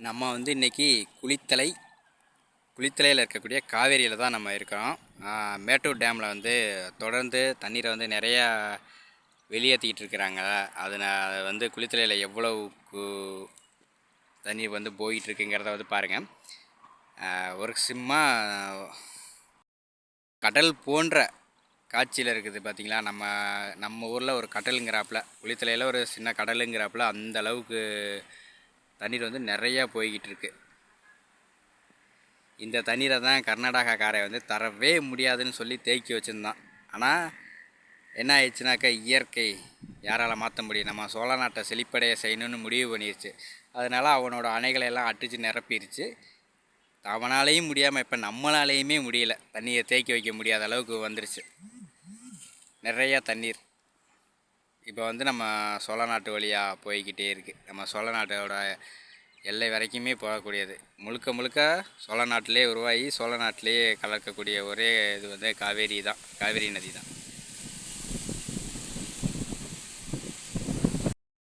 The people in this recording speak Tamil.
நம்ம வந்து இன்றைக்கி குளித்தலை குளித்தலையில் இருக்கக்கூடிய காவேரியில் தான் நம்ம இருக்கிறோம். மேட்டூர் டேமில் வந்து தொடர்ந்து தண்ணீரை வந்து நிறையா வெளியேற்றிக்கிட்டு இருக்கிறாங்க. அது வந்து குளித்தலையில் எவ்வளவு கு- தண்ணீர் வந்து போயிட்டு இருக்குங்கிறத வந்து பாருங்கள் ஒரு சிம்மா கடல் போன்ற காட்சியில் இருக்குது பார்த்திங்களா நம்ம நம்ம ஊரில் ஒரு கடலுங்கிறாப்புல குளித்தலையில் ஒரு சின்ன கடலுங்கிறாப்புல அந்த அளவுக்கு தண்ணீர் வந்து நிறையா போய்கிட்டு இருக்கு இந்த தண்ணீரை தான் கர்நாடகாக்காரை வந்து தரவே முடியாதுன்னு சொல்லி தேக்கி வச்சுருந்தான். ஆனால் என்ன ஆயிடுச்சுனாக்கா இயற்கை யாரால் மாற்ற முடியும். நம்ம சோழ நாட்டை செழிப்படைய செய்யணும்னு முடிவு பண்ணிருச்சு. அதனால் அவனோட அணைகளை எல்லாம் அடித்து நிரப்பிருச்சு. அவனாலேயும் முடியாமல் இப்போ நம்மளாலேயுமே முடியல. தண்ணியை தேக்கி வைக்க முடியாத அளவுக்கு வந்துருச்சு. நிறையா தண்ணீர். இப்போ வந்து நம்ம சோழ நாட்டு வழியாக போய்கிட்டே இருக்குது நம்ம சோழ நாட்டோட எல்லை வரைக்குமே போகக்கூடியது. முழுக்க முழுக்க சோழ நாட்டிலே உருவாகி சோழ நாட்டிலே கலக்கக்கூடிய ஒரே இது வந்து காவேரி தான். காவேரி நதி தான்.